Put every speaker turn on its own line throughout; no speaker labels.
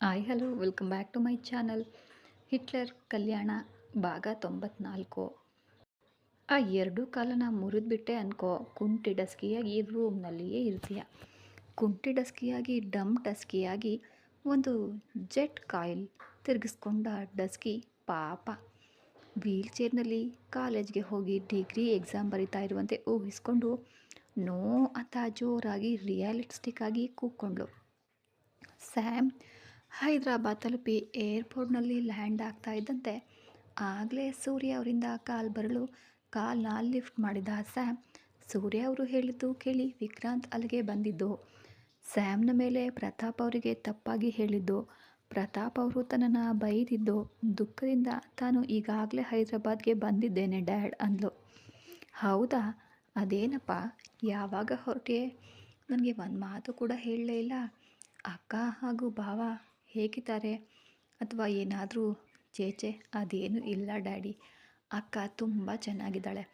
Hi, hello, welcome back to my channel. Hitler Kalyana ಭಾಗ ತೊಂಬತ್ನಾಲ್ಕು. ಆ ಎರಡೂ ಕಾಲನ ಮುರಿದ್ಬಿಟ್ಟೆ ಅನ್ಕೋ, ಕುಂಟಿ ಡಸ್ಕಿಯಾಗಿ ರೂಮ್ನಲ್ಲಿಯೇ ಇರ್ತೀಯ. ಕುಂಟಿ ಡಸ್ಕಿಯಾಗಿ, ಡಮ್ ಡಸ್ಕಿಯಾಗಿ ಒಂದು ಜೆಟ್ ಕಾಯಿಲ್ ತಿರುಗಿಸ್ಕೊಂಡ ಡಸ್ಕಿ ಪಾಪ. ವೀಲ್ ಚೇರ್ನಲ್ಲಿ ಕಾಲೇಜ್ಗೆ ಹೋಗಿ ಡಿಗ್ರಿ ಎಕ್ಸಾಮ್ ಬರಿತಾ ಇರುವಂತೆ ಊಹಿಸ್ಕೊಂಡು ನೋ ಅಂತ ಜೋರಾಗಿ ರಿಯಾಲಿಸ್ಟಿಕ್ ಆಗಿ ಕೂಕ್ಕೊಂಡ್ಳು ಸ್ಯಾಮ್ ಹೈದ್ರಾಬಾದ್ ತಲುಪಿ ಏರ್ಪೋರ್ಟ್ನಲ್ಲಿ ಲ್ಯಾಂಡ್ ಆಗ್ತಾ ಇದ್ದಂತೆ. ಆಗಲೇ ಸೂರ್ಯ ಅವರಿಂದ ಕಾಲ್ ಬರಲು ಕಾಲ್ನ ಲಿಫ್ಟ್ ಮಾಡಿದ ಸ್ಯಾಮ್. ಸೂರ್ಯ ಅವರು ಹೇಳಿದ್ದು ಕೇಳಿ ವಿಕ್ರಾಂತ್ ಅಲ್ಲಿಗೆ ಬಂದಿದ್ದು. ಸ್ಯಾಮ್ನ ಮೇಲೆ ಪ್ರತಾಪ್ ಅವರಿಗೆ ತಪ್ಪಾಗಿ ಹೇಳಿದ್ದು. ಪ್ರತಾಪ್ ಅವರು ತನ್ನನ್ನು ಬೈದಿದ್ದು. ದುಃಖದಿಂದ ತಾನು ಈಗಾಗಲೇ ಹೈದರಾಬಾದ್ಗೆ ಬಂದಿದ್ದೇನೆ ಡ್ಯಾಡ್ ಅಂದ್ಲು. ಹೌದಾ? ಅದೇನಪ್ಪ? ಯಾವಾಗ ಹೊರಟೆ ನನಗೆ ಒಂದು ಮಾತು ಕೂಡ ಹೇಳಲೇ ಇಲ್ಲ. ಅಕ್ಕ ಹಾಗೂ ಭಾವ ಹೇಗಿದ್ದಾರೆ? ಅಥವಾ ಏನಾದರೂ ಚೇಚೆ ಅದೇನು ಇಲ್ಲ ಡ್ಯಾಡಿ. ಅಕ್ಕ ತುಂಬ ಚೆನ್ನಾಗಿದ್ದಾಳೆ.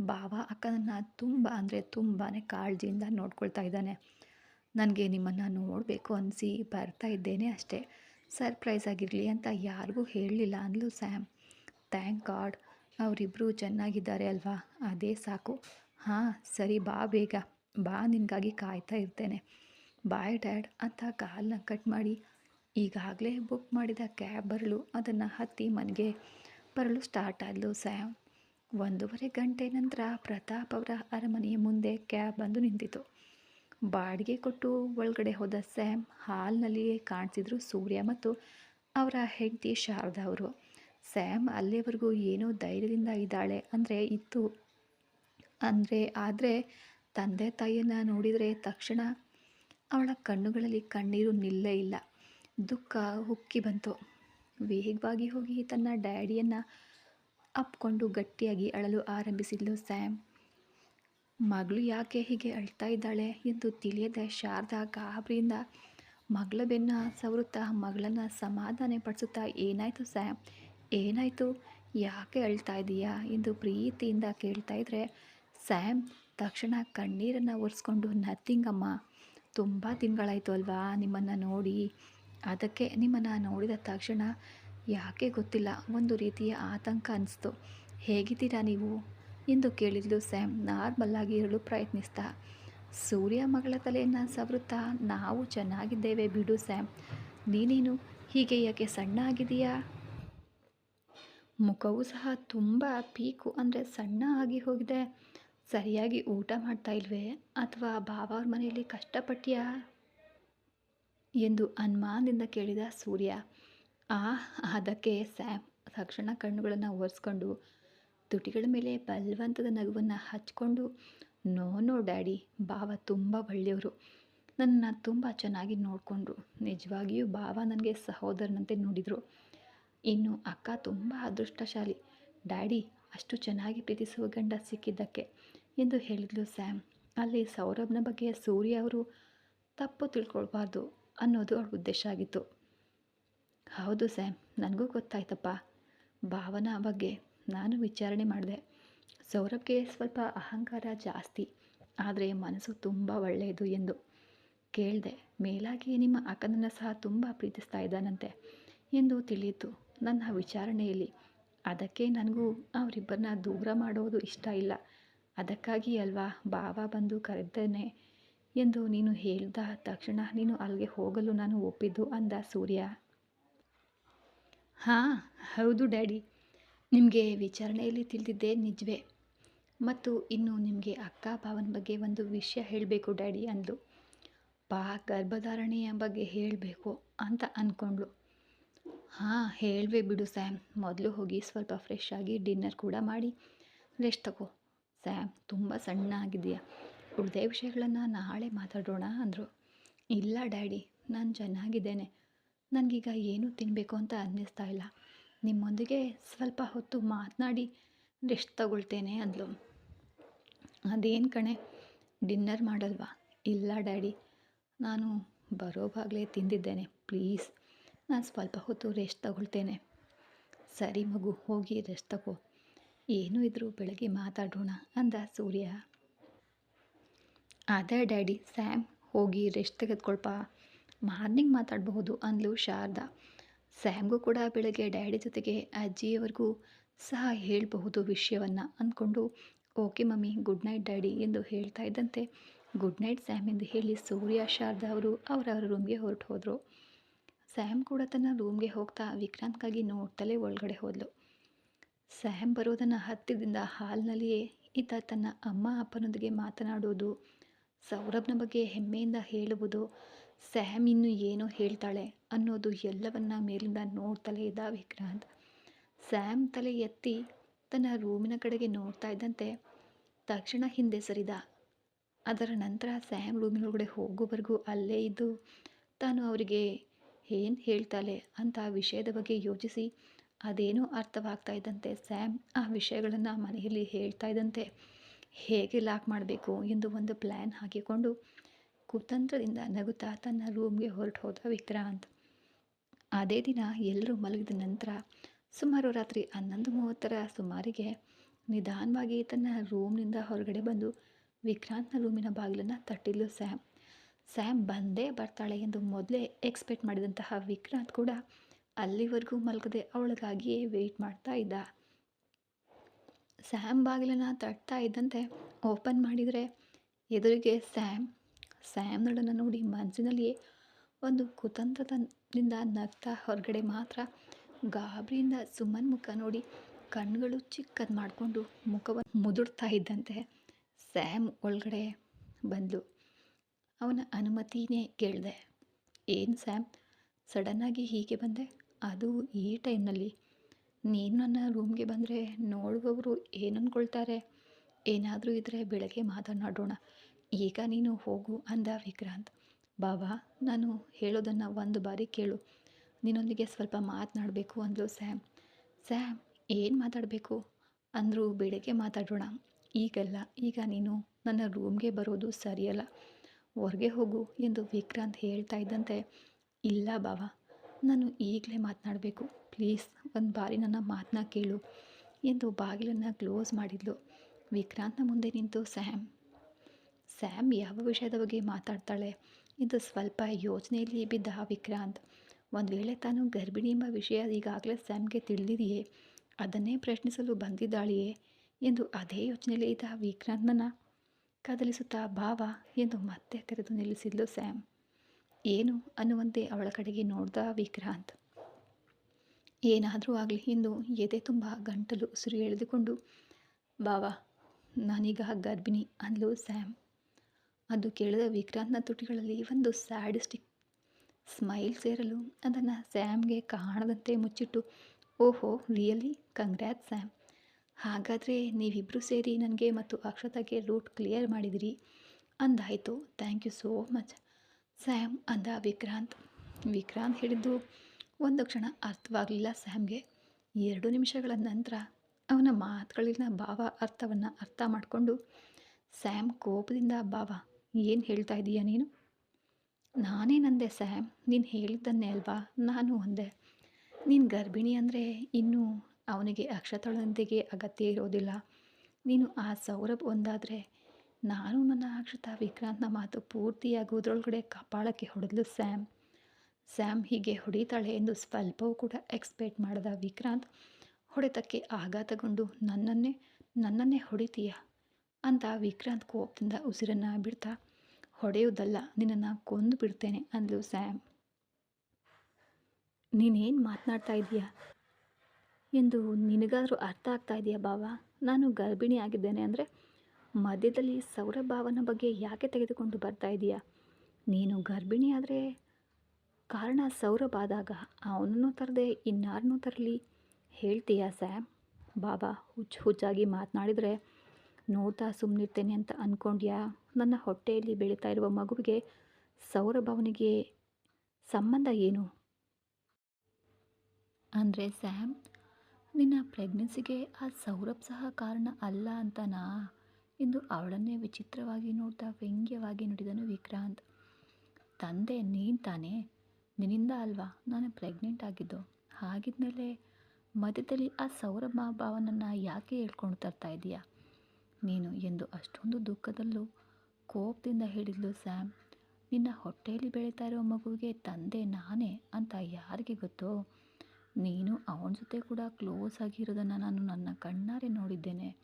ಬಾವ ಅಕ್ಕನನ್ನು ತುಂಬ ಅಂದರೆ ತುಂಬಾ ಕಾಳಜಿಯಿಂದ ನೋಡ್ಕೊಳ್ತಾ ಇದ್ದಾನೆ. ನನಗೆ ನಿಮ್ಮನ್ನು ನೋಡಬೇಕು ಅನಿಸಿ ಬರ್ತಾ ಇದ್ದೇನೆ ಅಷ್ಟೇ. ಸರ್ಪ್ರೈಸ್ ಆಗಿರಲಿ ಅಂತ ಯಾರಿಗೂ ಹೇಳಲಿಲ್ಲ ಅಂದಲು ಸ್ಯಾಮ್. Thank god. ಅವರಿಬ್ಬರು ಚೆನ್ನಾಗಿದ್ದಾರೆ ಅಲ್ವಾ? ಅದೇ ಸಾಕು. ಹಾಂ, ಸರಿ ಬಾ ಬೇಗ. ಬಾ ನಿನಗಾಗಿ ಕಾಯ್ತಾ ಇರ್ತೇನೆ. ಬಾಯ್ ಡ್ಯಾಡ್ ಅಂತ ಕಾಲನ್ನ ಕಟ್ ಮಾಡಿ ಈಗಾಗಲೇ ಬುಕ್ ಮಾಡಿದ ಕ್ಯಾಬ್ ಬರಲು ಅದನ್ನು ಹತ್ತಿ ಮನೆಗೆ ಬರಲು ಸ್ಟಾರ್ಟ್ ಆದಲು ಸ್ಯಾಮ್. ಒಂದೂವರೆ ಗಂಟೆ ನಂತರ ಪ್ರತಾಪ್ ಅವರ ಅರಮನೆಯ ಮುಂದೆ ಕ್ಯಾಬ್ ಬಂದು ನಿಂತಿತು. ಬಾಡಿಗೆ ಕೊಟ್ಟು ಒಳಗಡೆ ಹೋದ ಸ್ಯಾಮ್ ಹಾಲ್ನಲ್ಲಿಯೇ ಕಾಣಿಸಿದ್ರು ಸೂರ್ಯ ಮತ್ತು ಅವರ ಹೆಂಡತಿ ಶಾರದಾ ಅವರು. ಸ್ಯಾಮ್ ಅಲ್ಲಿವರೆಗೂ ಏನೋ ಧೈರ್ಯದಿಂದ ಇದ್ದಾಳೆ ಅಂದರೆ ಇತ್ತು. ಅಂದರೆ ಆದರೆ ತಂದೆ ತಾಯಿಯನ್ನು ನೋಡಿದರೆ ತಕ್ಷಣ ಅವಳ ಕಣ್ಣುಗಳಲ್ಲಿ ಕಣ್ಣೀರು ನಿಲ್ಲೇ ಇಲ್ಲ. ದುಃಖ ಉಕ್ಕಿ ಬಂತು. ವೇಗವಾಗಿ ಹೋಗಿ ತನ್ನ ಡ್ಯಾಡಿಯನ್ನು ಅಪ್ಕೊಂಡು ಗಟ್ಟಿಯಾಗಿ ಅಳಲು ಆರಂಭಿಸಿದ್ಲು ಸ್ಯಾಮ್. ಮಗಳು ಯಾಕೆ ಹೀಗೆ ಅಳ್ತಾ ಇದ್ದಾಳೆ ಎಂದು ತಿಳಿಯದೆ ಶಾರದಾ ಗಾಬರಿಯಿಂದ ಮಗಳ ಬೆನ್ನ ಸವರುತ್ತಾ ಮಗಳನ್ನು ಸಮಾಧಾನ ಪಡಿಸುತ್ತಾ, ಏನಾಯಿತು ಸ್ಯಾಮ್? ಏನಾಯಿತು? ಯಾಕೆ ಅಳ್ತಾ ಇದೀಯಾ? ಎಂದು ಪ್ರೀತಿಯಿಂದ ಕೇಳ್ತಾ ಇದ್ರೆ, ಸ್ಯಾಮ್, ತಕ್ಷಣ ಕಣ್ಣೀರನ್ನು ಒರೆಸ್ಕೊಂಡು, ನಥಿಂಗ್ ತುಂಬ ತಿಂಗಳಾಯಿತು ಅಲ್ವಾ? ನಿಮ್ಮನ್ನು ನೋಡಿ ಅದಕ್ಕೆ ನಿಮ್ಮನ್ನು ನೋಡಿದ ತಕ್ಷಣ ಯಾಕೆ ಗೊತ್ತಿಲ್ಲ? ಒಂದು ರೀತಿಯ ಆತಂಕ ಅನಿಸ್ತು. ಹೇಗಿದ್ದೀರಾ ನೀವು? ಎಂದು ಕೇಳಿದ್ಲು ಸ್ಯಾಮ್. ನಾರ್ಮಲ್ಲಾಗಿ ಇರಲು ಪ್ರಯತ್ನಿಸ್ತಾ. ಸೂರ್ಯ ಮಗಳ ತಲೆಯನ್ನು ಸವರುತ್ತಾ. ನಾವು ಚೆನ್ನಾಗಿದ್ದೇವೆ ಬಿಡು ಸ್ಯಾಮ್. ನೀನೇನು? ಹೀಗೆ ಯಾಕೆ ಸಣ್ಣ ಆಗಿದೆಯಾ ಮುಖವೂ ಸಹ ತುಂಬ ಪೀಕು ಅಂದರೆ ಸಣ್ಣ ಆಗಿ ಹೋಗಿದೆ. ಸರಿಯಾಗಿ ಊಟ ಮಾಡ್ತಾ ಇಲ್ವೇ? ಅಥವಾ ಬಾಬಾ ಅವ್ರ ಮನೆಯಲ್ಲಿ ಕಷ್ಟಪಟ್ಟಿಯಾ? ಎಂದು ಅನುಮಾನದಿಂದ ಕೇಳಿದ ಸೂರ್ಯ, ಆ, ಅದಕ್ಕೆ ಸ್ಯಾಮ್ ತಕ್ಷಣ ಕಣ್ಣುಗಳನ್ನು ಒರೆಸ್ಕೊಂಡು ತುಟಿಗಳ ಮೇಲೆ ಬಲವಂತದ ನಗುವನ್ನು ಹಚ್ಕೊಂಡು, ನೋ ನೋ, ಡ್ಯಾಡಿ, ಭಾವ ತುಂಬ ಒಳ್ಳೆಯವರು. ನನ್ನ ತುಂಬ ಚೆನ್ನಾಗಿ ನೋಡಿಕೊಂಡ್ರು. ನಿಜವಾಗಿಯೂ ಭಾವ ನನಗೆ ಸಹೋದರನಂತೆ ನೋಡಿದರು. ಇನ್ನು ಅಕ್ಕ ತುಂಬ ಅದೃಷ್ಟಶಾಲಿ. ಡ್ಯಾಡಿ, ಅಷ್ಟು ಚೆನ್ನಾಗಿ ಪ್ರೀತಿಸುವ ಗಂಡ ಸಿಕ್ಕಿದ್ದಕ್ಕೆ ಎಂದು ಹೇಳಿದ್ಲು ಸ್ಯಾಮ್. ಅಲ್ಲಿ ಸೌರಭ್ನ ಬಗ್ಗೆ ಸೂರ್ಯ ಅವರು ತಪ್ಪು ತಿಳ್ಕೊಳ್ಬಾರ್ದು. ಅನ್ನೋದು ಅವಳ ಉದ್ದೇಶ ಆಗಿತ್ತು. ಹೌದು ಸ್ಯಾಮ್, ನನಗೂ ಗೊತ್ತಾಯ್ತಪ್ಪ. ಭಾವನಾ ಬಗ್ಗೆ ನಾನು ವಿಚಾರಣೆ ಮಾಡಿದೆ. ಸೌರಭ್ಗೆ ಸ್ವಲ್ಪ ಅಹಂಕಾರ ಜಾಸ್ತಿ, ಆದರೆ ಮನಸ್ಸು ತುಂಬ ಒಳ್ಳೆಯದು ಎಂದು ಕೇಳಿದೆ. ಮೇಲಾಗಿ ನಿಮ್ಮ ಅಕ್ಕನನ್ನು ಸಹ ತುಂಬ ಪ್ರೀತಿಸ್ತಾ ಇದ್ದಾನಂತೆ ಎಂದು ತಿಳಿಯಿತು ನನ್ನ ವಿಚಾರಣೆಯಲ್ಲಿ. ಅದಕ್ಕೆ ನನಗೂ ಅವರಿಬ್ಬರನ್ನ ದೂರ ಮಾಡೋದು ಇಷ್ಟ ಇಲ್ಲ. ಅದಕ್ಕಾಗಿ ಅಲ್ವಾ, ಭಾವ ಬಂದು ಕರೆದ್ದೇನೆ ಎಂದು ನೀನು ಹೇಳಿದ ತಕ್ಷಣ ನೀನು ಅಲ್ಲಿಗೆ ಹೋಗಲು ನಾನು ಒಪ್ಪಿದ್ದು ಅಂದ ಸೂರ್ಯ. ಹಾಂ, ಹೌದು ಡ್ಯಾಡಿ. ನಿಮಗೆ ವಿಚಾರಣೆಯಲ್ಲಿ ತಿಳಿದಿದ್ದೆ ನಿಜವೇ. ಮತ್ತು ಇನ್ನು ನಿಮಗೆ ಅಕ್ಕ ಭಾವನ ಬಗ್ಗೆ ಒಂದು ವಿಷಯ ಹೇಳಬೇಕು ಡ್ಯಾಡಿ ಅಂದು ಪಾ ಗರ್ಭಧಾರಣೆಯ ಬಗ್ಗೆ ಹೇಳಬೇಕು ಅಂತ ಅಂದ್ಕೊಂಡ್ಳು ಹಾಂ, ಹೇಳುವೆ ಬಿಡು ಸ್ಯಾಮ್. ಮೊದಲು ಹೋಗಿ ಸ್ವಲ್ಪ ಫ್ರೆಶ್ ಆಗಿ ಡಿನ್ನರ್ ಕೂಡ ಮಾಡಿ, ರೆಸ್ಟ್ ತಗೋ. ಸ್ಯಾಮ್, ತುಂಬ ಸಣ್ಣ ಆಗಿದೆಯಾ ಉಳಿದ ವಿಷಯಗಳನ್ನು ನಾಳೆ ಮಾತಾಡೋಣ ಅಂದರು. ಇಲ್ಲ ಡ್ಯಾಡಿ, ನಾನು ಚೆನ್ನಾಗಿದ್ದೇನೆ. ನನಗೀಗ ಏನು ತಿನ್ನಬೇಕು ಅಂತ ಅನ್ನಿಸ್ತಾ ಇಲ್ಲ. ನಿಮ್ಮೊಂದಿಗೆ ಸ್ವಲ್ಪ ಹೊತ್ತು ಮಾತನಾಡಿ ರೆಸ್ಟ್ ತಗೊಳ್ತೇನೆ ಅಂದಳು ಅದೇನು ಕಣೆ, ಡಿನ್ನರ್ ಮಾಡಲ್ವಾ? ಇಲ್ಲ ಡ್ಯಾಡಿ, ನಾನು ಬರೋವಾಗಲೇ ತಿಂದಿದ್ದೇನೆ, ಪ್ಲೀಸ್. ನಾನು ಸ್ವಲ್ಪ ಹೊತ್ತು ರೆಸ್ಟ್ ತಗೊಳ್ತೇನೆ. ಸರಿ ಮಗು, ಹೋಗಿ ರೆಸ್ಟ್ ತಗೋ ಏನೂ ಇದ್ದರೂ ಬೆಳಗ್ಗೆ ಮಾತಾಡೋಣ ಅಂದ ಸೂರ್ಯ. ಅದೇ ಡ್ಯಾಡಿ ಸ್ಯಾಮ್ ಹೋಗಿ ರೆಸ್ಟ್ ತೆಗೆದುಕೊಳ್ಪ. ಮಾರ್ನಿಂಗ್ ಮಾತಾಡಬಹುದು ಅಂದ್ಲು ಶಾರದಾ. ಸ್ಯಾಮ್ಗೂ ಕೂಡ ಬೆಳಗ್ಗೆ ಡ್ಯಾಡಿ ಜೊತೆಗೆ ಅಜ್ಜಿಯವರೆಗೂ ಸಹ ಹೇಳಬಹುದು ವಿಷಯವನ್ನು ಅಂದ್ಕೊಂಡು okay mummy, good night daddy ಎಂದು ಹೇಳ್ತಾ ಇದ್ದಂತೆ ಗುಡ್ ನೈಟ್ ಸ್ಯಾಮ್ ಎಂದು ಹೇಳಿ ಸೂರ್ಯ, ಶಾರದಾ ಅವರು ಅವರವರ ರೂಮ್ಗೆ ಹೊರಟು ಹೋದರು. ಸ್ಯಾಮ್ ಕೂಡ ತನ್ನ ರೂಮ್ಗೆ ಹೋಗ್ತಾ ವಿಕ್ರಾಂತ್ಗಾಗಿ ನೋಡ್ತಲೇ ಒಳಗಡೆ ಹೋದ್ಲು. ಸ್ಯಾಮ್ ಬರೋದನ್ನು ಹತ್ತಿರದಿಂದ ಹಾಲ್ನಲ್ಲಿಯೇ ಈತ ತನ್ನ ಅಮ್ಮ ಅಪ್ಪನೊಂದಿಗೆ ಮಾತನಾಡುವುದು ಸೌರಭ್ನ ಬಗ್ಗೆ ಹೆಮ್ಮೆಯಿಂದ ಹೇಳುವುದು ಸ್ಯಾಮ್ ಇನ್ನು ಏನೋ ಹೇಳ್ತಾಳೆ ಅನ್ನೋದು ಎಲ್ಲವನ್ನ ಮೇಲಿಂದ ನೋಡ್ತಲೇ ಇದ್ದ ವಿಕ್ರಾಂತ್. ಸ್ಯಾಮ್ ತಲೆ ಎತ್ತಿ ತನ್ನ ರೂಮಿನ ಕಡೆಗೆ ನೋಡ್ತಾ ಇದ್ದಂತೆ ತಕ್ಷಣ ಹಿಂದೆ ಸರಿದ. ಅದರ ನಂತರ ಸ್ಯಾಮ್ ರೂಮಿನೊಳಗಡೆ ಹೋಗೋವರೆಗೂ ಅಲ್ಲೇ ಇದ್ದು ತಾನು ಅವರಿಗೆ ಏನು ಹೇಳ್ತಾಳೆ ಅಂತ ವಿಷಯದ ಬಗ್ಗೆ ಯೋಚಿಸಿ ಅದೇನೋ ಅರ್ಥವಾಗ್ತಾ ಇದ್ದಂತೆ ಸ್ಯಾಮ್ ಆ ವಿಷಯಗಳನ್ನು ಮನೆಯಲ್ಲಿ ಹೇಳ್ತಾ ಇದ್ದಂತೆ. ಹೇಗೆ ಲಾಕ್ ಮಾಡಬೇಕು ಎಂದು ಒಂದು ಪ್ಲ್ಯಾನ್ ಹಾಕಿಕೊಂಡು ಕುತಂತ್ರದಿಂದ ನಗುತ್ತಾ ತನ್ನ ರೂಮ್ಗೆ ಹೊರಟು ಹೋದ ವಿಕ್ರಾಂತ್. ಅದೇ ದಿನ ಎಲ್ಲರೂ ಮಲಗಿದ ನಂತರ ಸುಮಾರು ರಾತ್ರಿ ಹನ್ನೊಂದು ಮೂವತ್ತರ ಸುಮಾರಿಗೆ ನಿಧಾನವಾಗಿ ತನ್ನ ರೂಮ್ನಿಂದ ಹೊರಗಡೆ ಬಂದು ವಿಕ್ರಾಂತ್ನ ರೂಮಿನ ಬಾಗಿಲನ್ನು ತಟ್ಟಿದ್ಲು ಸ್ಯಾಮ್. ಸ್ಯಾಮ್ ಬಂದೇ ಬರ್ತಾಳೆ ಎಂದು ಮೊದಲೇ ಎಕ್ಸ್ಪೆಕ್ಟ್ ಮಾಡಿದಂತಹ ವಿಕ್ರಾಂತ್ ಕೂಡ ಅಲ್ಲಿವರೆಗೂ ಮಲಗದೆ ಅವಳಿಗಾಗಿಯೇ ವೆಯ್ಟ್ ಮಾಡ್ತಾ ಇದ್ದ. ಸ್ಯಾಮ್ ಬಾಗಿಲನ್ನು ತಟ್ತಾ ಇದ್ದಂತೆ ಓಪನ್ ಮಾಡಿದರೆ ಎದುರಿಗೆ ಸ್ಯಾಮ್. ಸ್ಯಾಮ್ನಳನ್ನು ನೋಡಿ ಮನಸ್ಸಿನಲ್ಲಿಯೇ ಒಂದು ಕುತಂತ್ರದಿಂದ ನಗ್ತಾ ಹೊರಗಡೆ ಮಾತ್ರ ಗಾಬರಿಯಿಂದ ಸುಮ್ಮನ ಮುಖ ನೋಡಿ ಕಣ್ಗಳು ಚಿಕ್ಕದು ಮಾಡಿಕೊಂಡು ಮುಖವನ್ನು ಮುದುಡ್ತಾ ಇದ್ದಂತೆ ಸ್ಯಾಮ್ ಒಳಗಡೆ ಬಂದಳು ಅವನ ಅನುಮತಿನೇ ಕೇಳಿದೆ. ಏನು ಸ್ಯಾಮ್? ಸಡನ್ನಾಗಿ ಹೀಗೆ ಬಂದೆ? ಅದು ಈ ಟೈಮ್ನಲ್ಲಿ ನೀನು ನನ್ನ ರೂಮ್ಗೆ ಬಂದರೆ ನೋಡುವವರು ಏನು ಅಂದ್ಕೊಳ್ತಾರೆ ಏನಾದರೂ ಇದ್ದರೆ ಬೆಳಗ್ಗೆ ಮಾತನಾಡೋಣ. ಈಗ ನೀನು ಹೋಗು ಅಂದ ವಿಕ್ರಾಂತ್. ಬಾಬಾ, ನಾನು ಹೇಳೋದನ್ನು ಒಂದು ಬಾರಿ ಕೇಳು. ನಿನ್ನೊಂದಿಗೆ ಸ್ವಲ್ಪ ಮಾತನಾಡಬೇಕು ಅಂದಳು ಸ್ಯಾಮ್. ಸ್ಯಾಮ್, ಏನು ಮಾತಾಡಬೇಕು? ಅಂದರೂ ಬೆಳಗ್ಗೆ ಮಾತಾಡೋಣ. ಈಗಲ್ಲ, ಈಗ ನೀನು ನನ್ನ ರೂಮ್ಗೆ ಬರೋದು ಸರಿಯಲ್ಲ. ಹೊರಗೆ ಹೋಗು ಎಂದು ವಿಕ್ರಾಂತ್ ಹೇಳ್ತಾ ಇದ್ದಂತೆ. ಇಲ್ಲ ಬಾಬಾ ನಾನು ಈಗಲೇ ಮಾತನಾಡಬೇಕು. ಪ್ಲೀಸ್, ಒಂದು ಬಾರಿ ನನ್ನ ಮಾತನ್ನ ಕೇಳು ಎಂದು ಬಾಗಿಲನ್ನು ಕ್ಲೋಸ್ ಮಾಡಿದ್ಲು. ವಿಕ್ರಾಂತ್ನ ಮುಂದೆ ನಿಂತು, ಸ್ಯಾಮ್ ಸ್ಯಾಮ್ ಯಾವ ವಿಷಯದ ಬಗ್ಗೆ ಮಾತಾಡ್ತಾಳೆ? ಎಂದು ಸ್ವಲ್ಪ ಯೋಚನೆಯಲ್ಲಿ ಬಿದ್ದ ವಿಕ್ರಾಂತ್. ಒಂದು ವೇಳೆ ತಾನು ಗರ್ಭಿಣಿ ಎಂಬ ವಿಷಯ ಈಗಾಗಲೇ ಸ್ಯಾಮ್ಗೆ ತಿಳಿದಿದೆಯೇ? ಅದನ್ನೇ ಪ್ರಶ್ನಿಸಲು ಬಂದಿದ್ದಾಳೆಯೇ? ಎಂದು ಅದೇ ಯೋಚನೆಯಲ್ಲಿ ಇದ್ದ ವಿಕ್ರಾಂತ್ನ ಕದಲಿಸುತ್ತಾ ಭಾವ ಎಂದು ಮತ್ತೆ ಕರೆದು ನಿಲ್ಲಿಸಿದ್ಲು ಸ್ಯಾಮ್. ಏನು ಅನ್ನುವಂತೆ ಅವಳ ಕಡೆಗೆ ನೋಡ್ದ ವಿಕ್ರಾಂತ್. ಏನಾದರೂ ಆಗಲಿ ಎಂದು ಎದೆ ತುಂಬ ಗಂಟಲು ಉಸಿರು ಎಳೆದುಕೊಂಡು, ಬಾವಾ, ನಾನೀಗ ಗರ್ಭಿಣಿ ಅಂದ್ಲು ಸ್ಯಾಮ್. ಅದು ಕೇಳಿದ ವಿಕ್ರಾಂತ್ನ ತುಟಿಗಳಲ್ಲಿ ಒಂದು ಸ್ಯಾಡಿಸ್ಟಿಕ್ ಸ್ಮೈಲ್ ಸೇರಲು ಅದನ್ನು ಸ್ಯಾಮ್ಗೆ ಕಾಣದಂತೆ ಮುಚ್ಚಿಟ್ಟು, ಓಹೋ, ರಿಯಲಿ? ಕಂಗ್ರ್ಯಾತ್ ಸ್ಯಾಮ್. ಹಾಗಾದರೆ ನೀವಿಬ್ಬರು ಸೇರಿ ನನಗೆ ಮತ್ತು ಅಕ್ಷತಾಗೆ ರೂಟ್ ಕ್ಲಿಯರ್ ಮಾಡಿದಿರಿ. ಅಂದಾಯಿತು, thank you so much. Sam ಅಂದ ವಿಕ್ರಾಂತ್. ವಿಕ್ರಾಂತ್ ಹೇಳಿದ್ದು, ಒಂದು ಕ್ಷಣ ಅರ್ಥವಾಗಲಿಲ್ಲ ಸ್ಯಾಮ್ಗೆ. ಎರಡು ನಿಮಿಷಗಳ ನಂತರ ಅವನ ಮಾತುಗಳಿನ ಭಾವ, ಅರ್ಥವನ್ನು ಅರ್ಥ ಮಾಡಿಕೊಂಡು, ಸ್ಯಾಮ್ ಕೋಪದಿಂದ ಭಾವ ಏನು ಹೇಳ್ತಾ ಇದ್ದೀಯ ನೀನು? ನಾನೇನಂದೆ ಸ್ಯಾಮ್, ನೀನು ಹೇಳಿದ್ದನ್ನೇ ಅಲ್ವಾ? ನಾನು ಅಂದೆ. ನೀನು ಗರ್ಭಿಣಿ ಅಂದರೆ ಇನ್ನೂ ಅವನಿಗೆ ಅಕ್ಷತಳೊಂದಿಗೆ ಅಗತ್ಯ ಇರೋದಿಲ್ಲ. ನೀನು ಆ ಸೌರಭ್ ಒಂದಾದರೆ ನಾನು ನನ್ನ ಅಕ್ಷತ ವಿಕ್ರಾಂತ್ನ ಮಾತು ಪೂರ್ತಿಯಾಗಿ ಅದರೊಳಗಡೆ ಕಪಾಳಕ್ಕೆ ಹೊಡೆದ್ಲು ಸ್ಯಾಮ್. ಸ್ಯಾಮ್ ಹೀಗೆ ಹೊಡಿತಾಳೆ ಎಂದು ಸ್ವಲ್ಪವೂ ಕೂಡ ಎಕ್ಸ್ಪೆಕ್ಟ್ ಮಾಡದ ವಿಕ್ರಾಂತ್, ಹೊಡೆತಕ್ಕೆ ಆಘಾತಗೊಂಡು, ನನ್ನನ್ನೇ ನನ್ನನ್ನೇ ಹೊಡಿತೀಯ? ಅಂತ ವಿಕ್ರಾಂತ್ ಕೋಪದಿಂದ ಉಸಿರನ್ನು ಬಿಡ್ತಾ, ಹೊಡೆಯುವುದಲ್ಲ, ನಿನ್ನನ್ನು ಕೊಂದು ಬಿಡ್ತೇನೆ, ಅಂದಲು ಸ್ಯಾಮ್. ನೀನೇನು ಮಾತನಾಡ್ತಾ ಇದೀಯಾ ಎಂದು ನಿನಗಾದರೂ ಅರ್ಥ ಆಗ್ತಾ ಇದೆಯಾ ಬಾವ? ನಾನು ಗರ್ಭಿಣಿ ಆಗಿದ್ದೇನೆ ಅಂದರೆ ಮಧ್ಯದಲ್ಲಿ ಸೌರಭ್ ಭಾವನ ಬಗ್ಗೆ ಯಾಕೆ ತೆಗೆದುಕೊಂಡು ಬರ್ತಾ ಇದೀಯಾ? ನೀನು ಗರ್ಭಿಣಿ ಆದರೆ ಕಾರಣ ಸೌರಭ್ ಆದಾಗ ಅವನನ್ನು ತರದೆ ಇನ್ನಾರನ್ನೂ ತರಲಿ? ಹೇಳ್ತೀಯಾ ಸ್ಯಾಮ್? ಬಾಬಾ ಹುಚ್ಚು ಹುಚ್ಚಾಗಿ ಮಾತನಾಡಿದರೆ, ನೋಡ್ತಾ ಸುಮ್ಮನಿರ್ತೇನೆ ಅಂತ ಅಂದ್ಕೊಂಡ್ಯಾ ನನ್ನ ಹೊಟ್ಟೆಯಲ್ಲಿ ಬೆಳೀತಾ ಇರುವ ಮಗುವಿಗೆ ಸೌರಭ್ ಅವನಿಗೆ ಸಂಬಂಧ ಏನು? ಅಂದರೆ ಸ್ಯಾಮ್, ನಿನ್ನ ಪ್ರೆಗ್ನೆನ್ಸಿಗೆ ಆ ಸೌರಭ್ ಸಹ ಕಾರಣ ಅಲ್ಲ ಅಂತನಾ? ಎಂದು ಅವಳನ್ನೇ ವಿಚಿತ್ರವಾಗಿ ನೋಡ್ತಾ ವ್ಯಂಗ್ಯವಾಗಿ ನುಡಿದನು ವಿಕ್ರಾಂತ್. ತಂದೆ, ನೀನು ತಾನೇ? ನಿನ್ನಿಂದ ಅಲ್ವಾ? ನಾನು ಪ್ರೆಗ್ನೆಂಟ್ ಆಗಿದ್ದು. ಹಾಗಿದ್ಮೇಲೆ ಮಧ್ಯದಲ್ಲಿ ಆ ಸೌರಭ ಭಾವನನ್ನು ಯಾಕೆ ಹೇಳ್ಕೊಂಡು ತರ್ತಾ ಇದೀಯಾ? ನೀನು ಎಂದು ಅಷ್ಟೊಂದು ದುಃಖದಲ್ಲೂ ಕೋಪದಿಂದ ಹೇಳಿದ್ಲು ಸ್ಯಾಮ್. ನಿನ್ನ ಹೊಟ್ಟೆಯಲ್ಲಿ ಬೆಳೀತಾ ಇರೋ ಮಗುವಿಗೆ ತಂದೆ ನಾನೇ ಅಂತ ಯಾರಿಗೆ ಗೊತ್ತೋ? ನೀನು ಅವನ ಜೊತೆ ಕೂಡ ಕ್ಲೋಸ್ ಆಗಿರೋದನ್ನು ನಾನು ನನ್ನ ಕಣ್ಣಾರೆ ನೋಡಿದ್ದೇನೆ.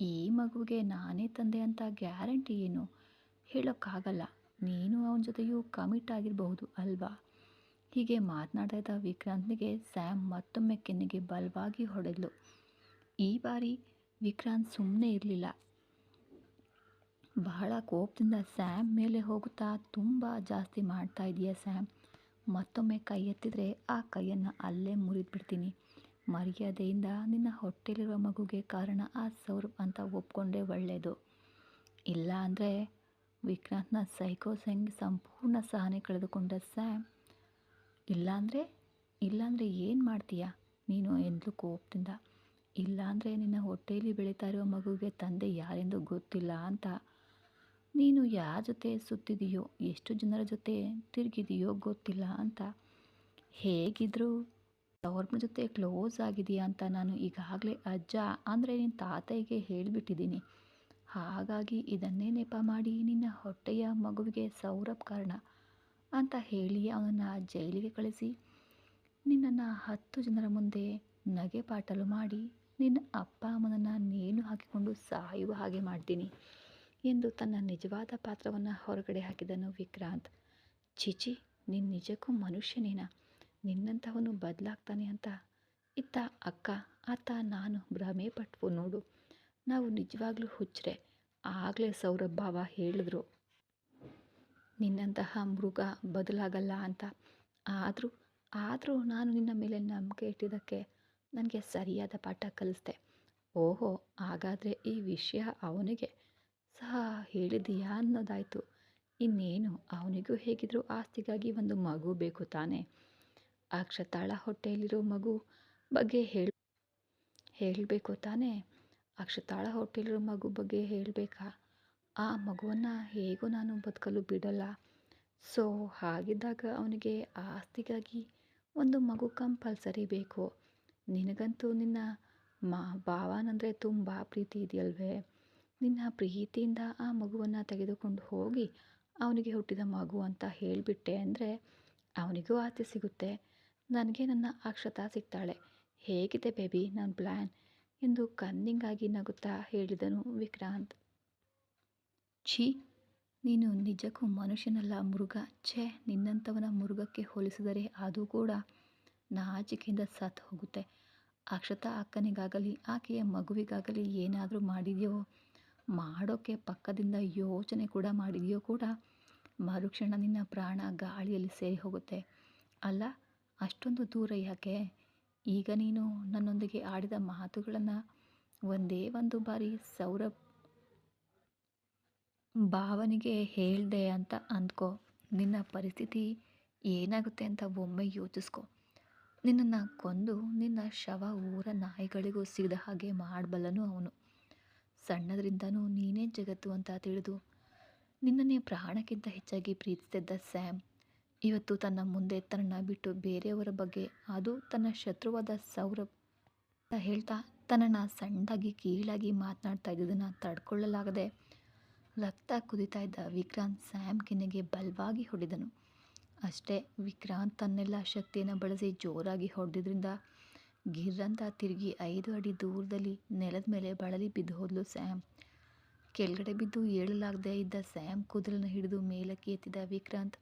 ಈ ಮಗುವಿಗೆ ನಾನೇ ತಂದೆ ಅಂತ ಗ್ಯಾರಂಟಿ ಏನು? ಹೇಳೋಕ್ಕಾಗಲ್ಲ. ನೀನು ಅವನ ಜೊತೆಯೂ ಕಮಿಟ್ ಆಗಿರಬಹುದು ಅಲ್ವಾ? ಹೀಗೆ ಮಾತನಾಡ್ತಾ ಇದ್ದ ವಿಕ್ರಾಂತ್ನಿಗೆ ಸ್ಯಾಮ್ ಮತ್ತೊಮ್ಮೆ ಕೆನ್ನೆಗೆ ಬಲವಾಗಿ ಹೊಡೆದ್ಲು. ಈ ಬಾರಿ ವಿಕ್ರಾಂತ್ ಸುಮ್ಮನೆ ಇರಲಿಲ್ಲ. ಬಹಳ ಕೋಪದಿಂದ ಸ್ಯಾಮ್ ಮೇಲೆ ಹೋಗುತ್ತಾ ತುಂಬ ಜಾಸ್ತಿ ಮಾಡ್ತಾ ಇದೆಯಾ ಸ್ಯಾಮ್? ಮತ್ತೊಮ್ಮೆ ಕೈ ಎತ್ತಿದರೆ ಆ ಕೈಯನ್ನು ಅಲ್ಲೇ ಮುರಿದ್ಬಿಡ್ತೀನಿ. ಮರ್ಯಾದೆಯಿಂದ ನಿನ್ನ ಹೊಟ್ಟೆಲಿರುವ ಮಗುಗೆ ಕಾರಣ ಆ ಸೌರಭ್ ಅಂತ ಒಪ್ಕೊಂಡೇ ಒಳ್ಳೆಯದು ಇಲ್ಲ ಅಂದರೆ ವಿಕ್ರಾಂತ್ನ ಸೈಕೋ ಸಂಗ್ ಸಂಪೂರ್ಣ ಸಹನೆ ಕಳೆದುಕೊಂಡ ಸ್ಯಾಮ್ ಇಲ್ಲಾಂದರೆ ಇಲ್ಲಾಂದರೆ ಏನು ಮಾಡ್ತೀಯ? ನೀನು ಎಂದ್ಲು ಕೋಪದಿಂದ. ಇಲ್ಲಾಂದರೆ ನಿನ್ನ ಹೊಟ್ಟೆಯಲ್ಲಿ ಬೆಳೀತಾ ಇರೋ ಮಗುಗೆ ತಂದೆ ಯಾರೆಂದು ಗೊತ್ತಿಲ್ಲ ಅಂತ. ನೀನು ಯಾರ ಜೊತೆ ಸುತ್ತಿದೆಯೋ, ಎಷ್ಟು ಜನರ ಜೊತೆ ತಿರುಗಿದೆಯೋ ಗೊತ್ತಿಲ್ಲ ಅಂತ. ಹೇಗಿದ್ದರೂ ಅವ್ರ ಜೊತೆ ಕ್ಲೋಸ್ ಆಗಿದೆಯಾ ಅಂತ ನಾನು ಈಗಾಗಲೇ ಅಜ್ಜ, ಅಂದರೆ ನಿನ್ನ ತಾತಯ್ಯಗೆ ಹೇಳಿಬಿಟ್ಟಿದ್ದೀನಿ. ಹಾಗಾಗಿ ಇದನ್ನೇ ನೆಪ ಮಾಡಿ ನಿನ್ನ ಹೊಟ್ಟೆಯ ಮಗುವಿಗೆ ಸೌರಭ್ ಕಾರಣ ಅಂತ ಹೇಳಿ ಅವನನ್ನು ಜೈಲಿಗೆ ಕಳಿಸಿ. ನಿನ್ನನ್ನು ಹತ್ತು ಜನರ ಮುಂದೆ ನಗೆ ಪಾಟಲು ಮಾಡಿ ನಿನ್ನ ಅಪ್ಪ ಅಮ್ಮನನ್ನು ನೇಣು ಹಾಕಿಕೊಂಡು ಸಾಯುವ ಹಾಗೆ ಮಾಡ್ತೀನಿ ಎಂದು ತನ್ನ ನಿಜವಾದ ಪಾತ್ರವನ್ನು ಹೊರಗಡೆ ಹಾಕಿದನು ವಿಕ್ರಾಂತ್. ಚಿಚಿ ನಿನ್ನ ನಿಜಕ್ಕೂ ಮನುಷ್ಯನೇನ? ನಿನ್ನಂಥವನು ಬದಲಾಗ್ತಾನೆ ಅಂತ. ಇತ್ತ ಅಕ್ಕ, ಆತ, ನಾನು ಭ್ರಮೆ ಪಟ್ವು ನೋಡು. ನಾವು ನಿಜವಾಗ್ಲೂ ಹುಚ್ಚರೆ ಆಗಲೇ ಸೌರಭ್ ಭಾವ ಹೇಳಿದ್ರು. ನಿನ್ನಂತಹ ಮೃಗ ಬದಲಾಗಲ್ಲ ಅಂತ. ಆದರೂ ಆದರೂ ನಾನು ನಿನ್ನ ಮೇಲೆ ನಂಬಿಕೆ ಇಟ್ಟಿದ್ದಕ್ಕೆ ನನಗೆ ಸರಿಯಾದ ಪಾಠ ಕಲಿಸ್ದೆ. ಓಹೋ, ಹಾಗಾದರೆ ಈ ವಿಷಯ ಅವನಿಗೆ. ಸಹ ಹೇಳಿದೀಯಾ ಅನ್ನೋದಾಯಿತು. ಇನ್ನೇನು, ಅವನಿಗೂ ಹೇಗಿದ್ರು ಆಸ್ತಿಗಾಗಿ ಒಂದು ಮಗು ಬೇಕು ತಾನೇ. ಅಕ್ಷತಾಳ ಹೊಟ್ಟೆಯಲ್ಲಿರೋ ಮಗು ಬಗ್ಗೆ ಹೇಳಿ, ಹೇಳಬೇಕು ತಾನೇ? ಅಕ್ಷತಾಳ ಹೊಟ್ಟೆಯಲ್ಲಿರೋ ಮಗು ಬಗ್ಗೆ ಹೇಳಬೇಕಾ? ಆ ಮಗುವನ್ನು ಹೇಗೂ ನಾನು ಬದುಕಲು ಬಿಡಲ್ಲ. ಸೊ, ಹಾಗಿದ್ದಾಗ ಅವನಿಗೆ ಆಸ್ತಿಗಾಗಿ ಒಂದು ಮಗು ಕಂಪಲ್ಸರಿ ಬೇಕು. ನಿನಗಂತೂ ನಿನ್ನ ಮಾ, ಭಾವನಂದರೆ ತುಂಬ ಪ್ರೀತಿ ಇದೆಯಲ್ವೇ? ನಿನ್ನ ಪ್ರೀತಿಯಿಂದ ಆ ಮಗುವನ್ನು ತೆಗೆದುಕೊಂಡು ಹೋಗಿ ಅವನಿಗೆ ಹುಟ್ಟಿದ ಮಗು ಅಂತ ಹೇಳಿಬಿಟ್ಟೆ ಅಂದರೆ ಅವನಿಗೂ ಆಸೆ ಸಿಗುತ್ತೆ. ನನಗೆ ನನ್ನ ಅಕ್ಷತಾ ಸಿಗ್ತಾಳೆ. ಹೇಗಿದೆ ಬೇಬಿ ನನ್ನ ಪ್ಲ್ಯಾನ್ ಎಂದು ಕನ್ನಿಂಗಾಗಿ ನಗುತ್ತಾ ಹೇಳಿದನು ವಿಕ್ರಾಂತ್. ಛೀ, ನೀನು ನಿಜಕ್ಕೂ ಮನುಷ್ಯನಲ್ಲ ಮೃಗ. ಛೇ, ನಿನ್ನಂಥವನ ಮೃಗಕ್ಕೆ ಹೋಲಿಸಿದರೆ ಅದು ಕೂಡ ನಾಚಿಕೆಯಿಂದ ಸತ್ತು ಹೋಗುತ್ತೆ. ಅಕ್ಷತಾ ಅಕ್ಕನಿಗಾಗಲಿ, ಆಕೆಯ ಮಗುವಿಗಾಗಲಿ ಏನಾದರೂ ಮಾಡಿದೆಯೋ ಮಾಡೋಕ್ಕೆ ಪಕ್ಕದಿಂದ ಯೋಚನೆ ಕೂಡ ಮಾಡಿದೆಯೋ ಕೂಡ ಮರುಕ್ಷಣ ನಿನ್ನ ಪ್ರಾಣ ಗಾಳಿಯಲ್ಲಿ ಸೇರಿ ಹೋಗುತ್ತೆ. ಅಲ್ಲ ಅಷ್ಟೊಂದು ದೂರ ಯಾಕೆ? ಈಗ ನೀನು ನನ್ನೊಂದಿಗೆ ಆಡಿದ ಮಾತುಗಳನ್ನು ಒಂದೇ ಒಂದು ಬಾರಿ ಸೌರಭ್ ಭಾವನಿಗೆ ಹೇಳಿದೆ ಅಂತ ಅಂದ್ಕೋ. ನಿನ್ನ ಪರಿಸ್ಥಿತಿ ಏನಾಗುತ್ತೆ ಅಂತ ಒಮ್ಮೆ ಯೋಚಿಸ್ಕೊ. ನಿನ್ನನ್ನು ಕೊಂದು ನಿನ್ನ ಶವ ಊರ ನಾಯಿಗಳಿಗೂ ಸಿಗದ ಹಾಗೆ ಮಾಡಬಲ್ಲನು ಅವನು. ಸಣ್ಣದರಿಂದನೂ ನೀನೇ ಜಗತ್ತು ಅಂತ ತಿಳಿದು ನಿನ್ನನ್ನೇ ಪ್ರಾಣಕ್ಕಿಂತ ಹೆಚ್ಚಾಗಿ ಪ್ರೀತಿಸಿದ್ದ ಸ್ಯಾಮ್ ಇವತ್ತು ತನ್ನ ಮುಂದೆ ತನ್ನ ಬಿಟ್ಟು ಬೇರೆಯವರ ಬಗ್ಗೆ, ಅದು ತನ್ನ ಶತ್ರುವಾದ ಸೌರಭ್ ಅಂತ ಹೇಳ್ತಾ ತನ್ನನ್ನು ಸಣ್ಣದಾಗಿ, ಕೀಳಾಗಿ ಮಾತನಾಡ್ತಾ ಇದ್ದುದನ್ನು ತಡ್ಕೊಳ್ಳಲಾಗದೆ ರಕ್ತ ಕುದಿತಾ ಇದ್ದ ವಿಕ್ರಾಂತ್ ಸ್ಯಾಮ್ ಕಿನ್ನೆಗೆ ಬಲವಾಗಿ ಹೊಡೆದನು. ಅಷ್ಟೇ, ವಿಕ್ರಾಂತ್ ತನ್ನೆಲ್ಲ ಶಕ್ತಿಯನ್ನು ಬಳಸಿ ಜೋರಾಗಿ ಹೊಡೆದಿದ್ರಿಂದ ಗಿರ್ರಂತ ತಿರುಗಿ ಐದು ಅಡಿ ದೂರದಲ್ಲಿ ನೆಲದ ಮೇಲೆ ಬಳಲಿ ಬಿದ್ದು ಹೋದ್ಲು ಸ್ಯಾಮ್. ಕೆಳಗಡೆ ಬಿದ್ದು ಏಳಲಾಗದೆ ಇದ್ದ ಸ್ಯಾಮ್ ಕೂದಲನ್ನು ಹಿಡಿದು ಮೇಲಕ್ಕೆ ಎತ್ತಿದ ವಿಕ್ರಾಂತ್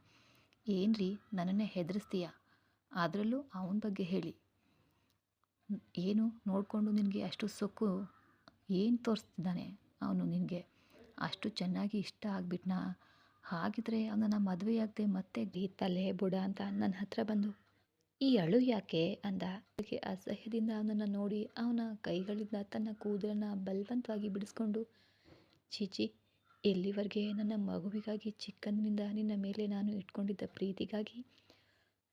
ಏನ್ರಿ ನನ್ನನ್ನೇ ಹೆದರಿಸ್ತೀಯ? ಅದರಲ್ಲೂ ಅವನ ಬಗ್ಗೆ ಹೇಳಿ. ಏನು ನೋಡಿಕೊಂಡು ನಿನಗೆ ಅಷ್ಟು ಸೊಕ್ಕು ಏನು ತೋರಿಸ್ತಿದ್ದಾನೆ ಅವನು ನಿನಗೆ? ಅಷ್ಟು ಚೆನ್ನಾಗಿ ಇಷ್ಟ ಆಗಿಬಿಟ್ನಾ? ಹಾಗಿದ್ರೆ ಅವನನ್ನು ಮದುವೆಯಾಗದೆ ಮತ್ತೆ ತಲೆ ಬುಡ ಅಂತ ನನ್ನ ಹತ್ರ ಬಂದು. ಈ ಅಳು ಯಾಕೆ ಅಂದ. ಅದಕ್ಕೆ ಅಸಹ್ಯದಿಂದ ಅವನನ್ನು ನೋಡಿ ಅವನ ಕೈಗಳಿಂದ ತನ್ನ ಕೂದಲನ್ನು ಬಲವಂತವಾಗಿ ಬಿಡಿಸ್ಕೊಂಡು ಚೀಚಿ ಎಲ್ಲಿವರೆಗೆ ನನ್ನ ಮಗುವಿಗಾಗಿ, ಚಿಕ್ಕಂದಿನಿಂದ ನಿನ್ನ ಮೇಲೆ ನಾನು ಇಟ್ಕೊಂಡಿದ್ದ ಪ್ರೀತಿಗಾಗಿ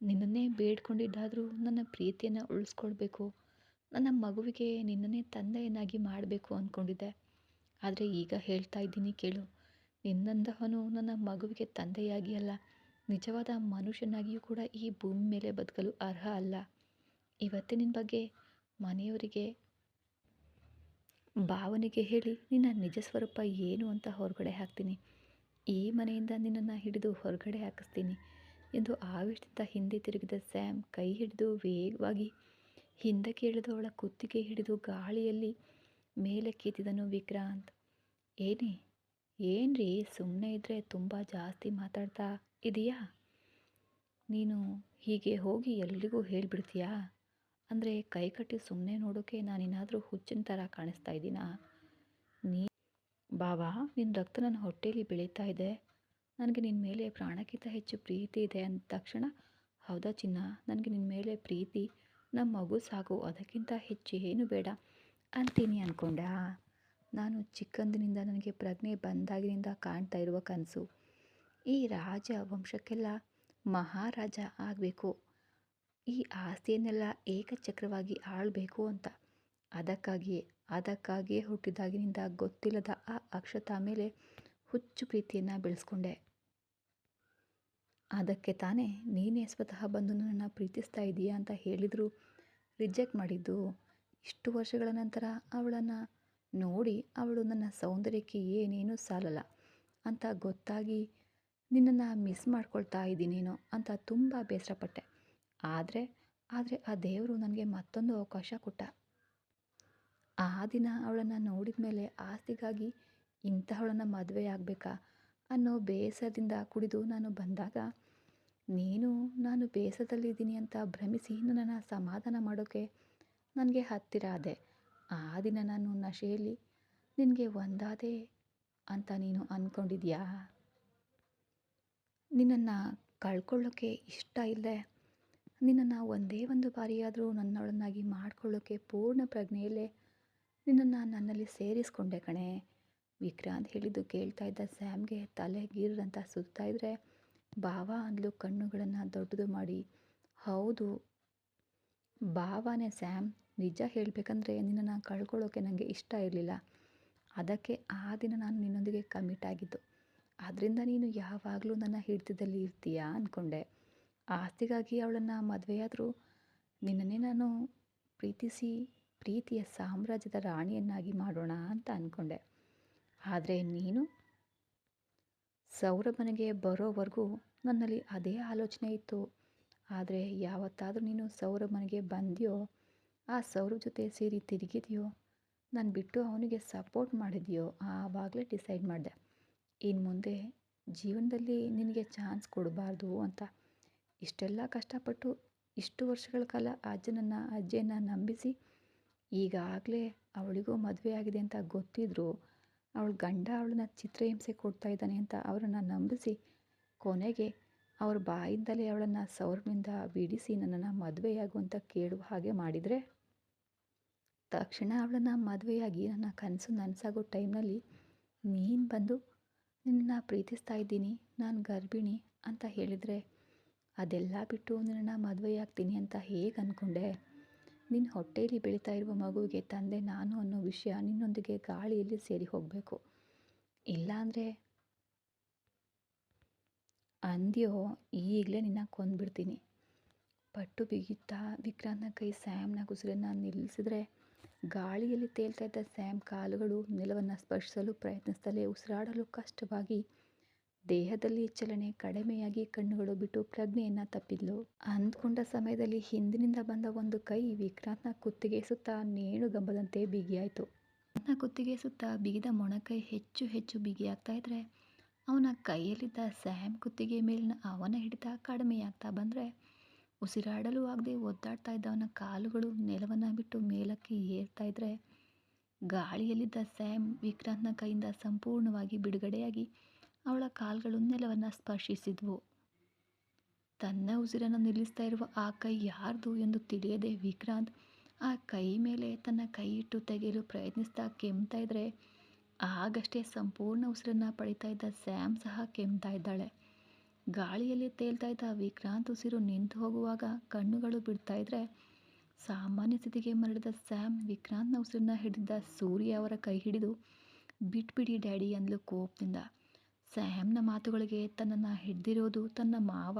ನಿನ್ನನ್ನೇ ಬೇಡ್ಕೊಂಡಿದ್ದಾದರೂ ನನ್ನ ಪ್ರೀತಿಯನ್ನು ಉಳಿಸ್ಕೊಳ್ಬೇಕು. ನನ್ನ ಮಗುವಿಗೆ ನಿನ್ನನ್ನೇ ತಂದೆಯನ್ನಾಗಿ ಮಾಡಬೇಕು ಅಂದ್ಕೊಂಡಿದ್ದೆ ಆದರೆ ಈಗ ಹೇಳ್ತಾ ಇದ್ದೀನಿ ಕೇಳು. ನಿನ್ನಂದಹನು ನನ್ನ ಮಗುವಿಗೆ ತಂದೆಯಾಗಿ ಅಲ್ಲ, ನಿಜವಾದ ಮನುಷ್ಯನಾಗಿಯೂ ಕೂಡ ಈ ಭೂಮಿ ಮೇಲೆ ಬದುಕಲು ಅರ್ಹ ಅಲ್ಲ. ಇವತ್ತೇ ನಿನ್ನ ಬಗ್ಗೆ ಮನೆಯವರಿಗೆ ಭಾವನೆಗೆ ಹೇಳಿ, ನಿನ್ನ ನಿಜ ಸ್ವರೂಪ ಏನು ಅಂತ ಹೊರಗಡೆ ಹಾಕ್ತೀನಿ. ಈ ಮನೆಯಿಂದ ನಿನ್ನನ್ನು ಹಿಡಿದು ಹೊರಗಡೆ ಹಾಕಿಸ್ತೀನಿ ಎಂದು ಆವೇಶದಿಂದ ಹಿಂದೆ ತಿರುಗಿದ ಸ್ಯಾಮ್ ಕೈ ಹಿಡಿದು ವೇಗವಾಗಿ ಹಿಂದಕ್ಕೆ ಇಳಿದವಳ ಅವಳ ಕುತ್ತಿಗೆ ಹಿಡಿದು ಗಾಳಿಯಲ್ಲಿ ಮೇಲೆ ಮೇಲಕ್ಕೆತ್ತಿದನು ವಿಕ್ರಾಂತ್. ಏನೇ, ಏನ್ರಿ ಸುಮ್ಮನೆ ಇದ್ದರೆ ತುಂಬ ಜಾಸ್ತಿ ಮಾತಾಡ್ತಾ ಇದೆಯಾ? ನೀನು ಹೀಗೆ ಹೋಗಿ ಎಲ್ರಿಗೂ ಹೇಳಿಬಿಡ್ತೀಯಾ? ಅಂದರೆ ಕೈ ಕಟ್ಟಿ ಸುಮ್ಮನೆ ನೋಡೋಕೆ ನಾನೇನಾದರೂ ಹುಚ್ಚಿನ ಥರ ಕಾಣಿಸ್ತಾ ಇದ್ದೀನಾ? ನೀ ಬಾವಾ ನಿನ್ನ ರಕ್ತ ನನ್ನ ಹೊಟ್ಟೆಯಲ್ಲಿ ಬೆಳೀತಾ ಇದೆ. ನನಗೆ ನಿನ್ನ ಮೇಲೆ ಪ್ರಾಣಕ್ಕಿಂತ ಹೆಚ್ಚು ಪ್ರೀತಿ ಇದೆ ಅಂದ ತಕ್ಷಣ, ಹೌದಾ ಚಿನ್ನ? ನನಗೆ ನಿನ್ನ ಮೇಲೆ ಪ್ರೀತಿ ನಮ್ಮ ಮಗು ಸಾಕು ಅದಕ್ಕಿಂತ ಹೆಚ್ಚು ಏನು ಬೇಡ ಅಂತೀನಿ ಅಂದ್ಕೊಂಡ ನಾನು ಚಿಕ್ಕಂದಿನಿಂದ ನನಗೆ ಪ್ರಜ್ಞೆ ಬಂದಾಗಿನಿಂದ ಕಾಣ್ತಾ ಇರುವ ಕನಸು. ಈ ರಾಜ ವಂಶಕ್ಕೆಲ್ಲ ಮಹಾರಾಜ ಆಗಬೇಕು. ಈ ಆಸ್ತಿಯನ್ನೆಲ್ಲ ಏಕಚಕ್ರವಾಗಿ ಆಳಬೇಕು ಅಂತ. ಅದಕ್ಕಾಗಿಯೇ ಅದಕ್ಕಾಗಿಯೇ ಹುಟ್ಟಿದಾಗಿನಿಂದ ಗೊತ್ತಿಲ್ಲದ ಆ ಅಕ್ಷತಾ ಮೇಲೆ ಹುಚ್ಚು ಪ್ರೀತಿಯನ್ನು ಬೆಳೆಸ್ಕೊಂಡೆ. ಅದಕ್ಕೆ ತಾನೇ ನೀನೇ ಸ್ವತಃ ಬಂದು ನನ್ನನ್ನು ಪ್ರೀತಿಸ್ತಾ ಇದೀಯಾ ಅಂತ ಹೇಳಿದರೂ ರಿಜೆಕ್ಟ್ ಮಾಡಿದ್ದು. ಇಷ್ಟು ವರ್ಷಗಳ ನಂತರ ಅವಳನ್ನು ನೋಡಿ ಅವಳು ನನ್ನ ಸೌಂದರ್ಯಕ್ಕೆ ಏನೇನೂ ಸಾಲಲ್ಲ ಅಂತ ಗೊತ್ತಾಗಿ ನಿನ್ನನ್ನು ಮಿಸ್ ಮಾಡ್ಕೊಳ್ತಾ ಇದ್ದೀನೇನೋ ಅಂತ ತುಂಬ ಬೇಸರಪಟ್ಟೆ. ಆದರೆ ಆದರೆ ಆ ದೇವರು ನನಗೆ ಮತ್ತೊಂದು ಅವಕಾಶ ಕೊಟ್ಟ. ಆ ದಿನ ಅವಳನ್ನು ನೋಡಿದ ಮೇಲೆ ಆಸ್ತಿಗಾಗಿ ಇಂತಹವಳನ್ನು ಮದುವೆ ಆಗಬೇಕಾ ಅನ್ನೋ ಬೇಸರದಿಂದ ಕುಡಿದು ನಾನು ಬಂದಾಗ, ನೀನು, ನಾನು ಬೇಸರದಲ್ಲಿದ್ದೀನಿ ಅಂತ ಭ್ರಮಿಸಿ ನನ್ನನ್ನು ಸಮಾಧಾನ ಮಾಡೋಕ್ಕೆ ನನಗೆ ಹತ್ತಿರ ಆದೆ. ಆ ದಿನ ನಾನು ನಶೆಯಲ್ಲಿ ನಿನಗೆ ಒಂದಾದೆ ಅಂತ ನೀನು ಅಂದ್ಕೊಂಡಿದ್ಯಾ ನಿನ್ನನ್ನು ಕಳ್ಕೊಳ್ಳೋಕ್ಕೆ ಇಷ್ಟ ಇಲ್ಲದೆ ನಿನ್ನನ್ನು ಒಂದೇ ಒಂದು ಬಾರಿಯಾದರೂ ನನ್ನವಳನ್ನಾಗಿ ಮಾಡಿಕೊಳ್ಳೋಕ್ಕೆ ಪೂರ್ಣ ಪ್ರಜ್ಞೆಯಲ್ಲೇ ನಿನ್ನನ್ನು ನನ್ನಲ್ಲಿ ಸೇರಿಸ್ಕೊಂಡೆ ಕಣೆ. ವಿಕ್ರಾಂತ್ ಹೇಳಿದ್ದು ಕೇಳ್ತಾ ಇದ್ದ ಸ್ಯಾಮ್ಗೆ ತಲೆ ಗೀರಂತ ಸುತ್ತಾ ಇದ್ರೆ ಭಾವ ಅಂದ್ಲು ಕಣ್ಣುಗಳನ್ನು ದೊಡ್ಡದು ಮಾಡಿ. ಹೌದು. ಭಾವನೇ ಸ್ಯಾಮ್, ನಿಜ ಹೇಳಬೇಕಂದ್ರೆ ನಿನ್ನನ್ನು ಕಳ್ಕೊಳ್ಳೋಕ್ಕೆ ನನಗೆ ಇಷ್ಟ ಇರಲಿಲ್ಲ. ಅದಕ್ಕೆ ಆ ದಿನ ನಾನು ನಿನ್ನೊಂದಿಗೆ ಕಮಿಟ್ ಆಗಿದ್ದು. ಆದ್ದರಿಂದ ನೀನು ಯಾವಾಗಲೂ ನನ್ನ ಹಿಡಿತದಲ್ಲಿ ಇರ್ತೀಯಾ ಅಂದ್ಕೊಂಡೆ ಆಸ್ತಿಗಾಗಿ ಅವಳನ್ನು ಮದುವೆಯಾದರೂ ನಿನ್ನನ್ನೇ ನಾನು ಪ್ರೀತಿಸಿ ಪ್ರೀತಿಯ ಸಾಮ್ರಾಜ್ಯದ ರಾಣಿಯನ್ನಾಗಿ ಮಾಡೋಣ ಅಂತ ಅಂದ್ಕೊಂಡೆ ಆದರೆ ನೀನು ಸೌರಭನಿಗೆ ಬರೋವರೆಗೂ ನನ್ನಲ್ಲಿ ಅದೇ ಆಲೋಚನೆ ಇತ್ತು. ಆದರೆ ಯಾವತ್ತಾದರೂ ನೀನು ಸೌರಭನಿಗೆ ಬಂದೆಯೋ, ಆ ಸೌರಭ್ ಜೊತೆ ಸೇರಿ ತಿರುಗಿದೆಯೋ, ನಾನು ಬಿಟ್ಟು ಅವನಿಗೆ ಸಪೋರ್ಟ್ ಮಾಡಿದೆಯೋ, ಆವಾಗಲೇ ಡಿಸೈಡ್ ಮಾಡಿದೆ. ಇನ್ನು ಮುಂದೆ ಜೀವನದಲ್ಲಿ ನಿನಗೆ ಚಾನ್ಸ್ ಕೊಡಬಾರ್ದು ಅಂತ ಇಷ್ಟೆಲ್ಲ ಕಷ್ಟಪಟ್ಟು ಇಷ್ಟು ವರ್ಷಗಳ ಕಾಲ ಅಜ್ಜನನ್ನು, ಅಜ್ಜಿಯನ್ನು ನಂಬಿಸಿ ಈಗಾಗಲೇ ಅವಳಿಗೂ ಮದುವೆ ಆಗಿದೆ ಅಂತ ಗೊತ್ತಿದ್ರು ಅವಳ ಗಂಡ ಅವಳನ್ನ ಚಿತ್ರಹಿಂಸೆ ಕೊಡ್ತಾ ಇದ್ದಾನೆ ಅಂತ ಅವರನ್ನು ನಂಬಿಸಿ ಕೊನೆಗೆ ಅವ್ರ ಬಾಯಿಂದಲೇ ಅವಳನ್ನು ಸೌರ್ಮಿಂದ ಬಿಡಿಸಿ ನನ್ನನ್ನು ಮದುವೆಯಾಗುವಂತ ಕೇಳುವ ಹಾಗೆ ಮಾಡಿದರೆ ತಕ್ಷಣ ಅವಳನ್ನು ಮದುವೆಯಾಗಿ ನನ್ನ ಕನಸು ನನಸಾಗೋ ಟೈಮ್ನಲ್ಲಿ ನೀನು ಬಂದು ನಿನ್ನ ಪ್ರೀತಿಸ್ತಾ ಇದ್ದೀನಿ, ನಾನು ಗರ್ಭಿಣಿ ಅಂತ ಹೇಳಿದರೆ ಅದೆಲ್ಲ ಬಿಟ್ಟು ನಿನ್ನನ್ನು ಮದುವೆಯಾಗ್ತೀನಿ ಅಂತ ಹೇಗೆ ಅಂದ್ಕೊಂಡೆ ನಿನ್ನ ಹೊಟ್ಟೆಯಲ್ಲಿ ಬೆಳೀತಾ ಇರುವ ಮಗುವಿಗೆ ತಂದೆ ನಾನು ಅನ್ನೋ ವಿಷಯ ನಿನ್ನೊಂದಿಗೆ ಗಾಳಿಯಲ್ಲಿ ಸೇರಿ ಹೋಗಬೇಕು. ಇಲ್ಲಾಂದರೆ ಅಂದ್ಯೋ, ಈಗಲೇ ನಿನ್ನ ಕೊಂದ್ಬಿಡ್ತೀನಿ. ಪಟ್ಟು ಬಿಗಿತಾ ವಿಕ್ರಾಂತ್ನ ಕೈ ಸ್ಯಾಮ್ನ ಕುಸಿರನ್ನು ನಿಲ್ಲಿಸಿದ್ರೆ ಗಾಳಿಯಲ್ಲಿ ತೇಲ್ತಾ ಇದ್ದ ಸ್ಯಾಮ್ ಕಾಲುಗಳು ನೆಲವನ್ನು ಸ್ಪರ್ಶಿಸಲು ಪ್ರಯತ್ನಿಸ್ತಲೇ ಉಸಿರಾಡಲು ಕಷ್ಟವಾಗಿ ದೇಹದಲ್ಲಿ ಚಲನೆ ಕಡಿಮೆಯಾಗಿ ಕಣ್ಣುಗಳು ಬಿಟ್ಟು ಪ್ರಜ್ಞೆಯನ್ನ ತಪ್ಪಿದ್ಲು. ಅಂದ್ಕೊಂಡ ಸಮಯದಲ್ಲಿ ಹಿಂದಿನಿಂದ ಬಂದ ಒಂದು ಕೈ ವಿಕ್ರಾಂತ್ನ ಕುತ್ತಿಗೆ ಸುತ್ತ ನೇಣುಗಂಬದಂತೆ ಬಿಗಿಯಾಯಿತು. ನನ್ನ ಕುತ್ತಿಗೆ ಸುತ್ತ ಬಿಗಿದ ಮೊಣಕೈ ಹೆಚ್ಚು ಹೆಚ್ಚು ಬಿಗಿಯಾಗ್ತಾ ಇದ್ರೆ, ಅವನ ಕೈಯಲ್ಲಿದ್ದ ಸ್ಯಾಮ್ ಕುತ್ತಿಗೆ ಮೇಲಿನ ಅವನ ಹಿಡಿತ ಕಡಿಮೆಯಾಗ್ತಾ ಬಂದರೆ, ಉಸಿರಾಡಲು ಆಗದೆ ಒದ್ದಾಡ್ತಾ ಇದ್ದ ಅವನ ಕಾಲುಗಳು ನೆಲವನ್ನು ಬಿಟ್ಟು ಮೇಲಕ್ಕೆ ಏರ್ತಾ ಇದ್ರೆ, ಗಾಳಿಯಲ್ಲಿದ್ದ ಸ್ಯಾಮ್ ವಿಕ್ರಾಂತ್ನ ಕೈಯಿಂದ ಸಂಪೂರ್ಣವಾಗಿ ಬಿಡುಗಡೆಯಾಗಿ ಅವಳ ಕಾಲುಗಳು ನೆಲವನ್ನು ಸ್ಪರ್ಶಿಸಿದ್ವು. ತನ್ನ ಉಸಿರನ್ನು ನಿಲ್ಲಿಸ್ತಾ ಇರುವ ಆ ಕೈ ಯಾರ್ದು ಎಂದು ತಿಳಿಯದೆ ವಿಕ್ರಾಂತ್ ಆ ಕೈ ಮೇಲೆ ತನ್ನ ಕೈ ಇಟ್ಟು ತೆಗೆಯಲು ಪ್ರಯತ್ನಿಸ್ತಾ ಕೆಮ್ತಾ ಇದ್ರೆ ಆಗಷ್ಟೇ ಸಂಪೂರ್ಣ ಉಸಿರನ್ನು ಪಡಿತಾ ಇದ್ದ ಸ್ಯಾಮ್ ಸಹ ಕೆಮ್ತಾ ಇದ್ದಾಳೆ. ಗಾಳಿಯಲ್ಲಿ ತೇಲ್ತಾ ಇದ್ದ ವಿಕ್ರಾಂತ್ ಉಸಿರು ನಿಂತು ಹೋಗುವಾಗ ಕಣ್ಣುಗಳು ಬಿಡ್ತಾ ಇದ್ರೆ ಸಾಮಾನ್ಯ ಸ್ಥಿತಿಗೆ ಮರಳಿದ ಸ್ಯಾಮ್ ವಿಕ್ರಾಂತ್ನ ಉಸಿರನ್ನ ಹಿಡಿದ ಸೂರ್ಯ ಅವರ ಕೈ ಹಿಡಿದು, ಬಿಟ್ಬಿಡಿ ಡ್ಯಾಡಿ ಅಂದ್ಲು ಕೋಪದಿಂದ ಸ್ಯಾಮ್ನ ಮಾತುಗಳಿಗೆ ತನ್ನನ್ನು ಹಿಡ್ದಿರೋದು ತನ್ನ ಮಾವ.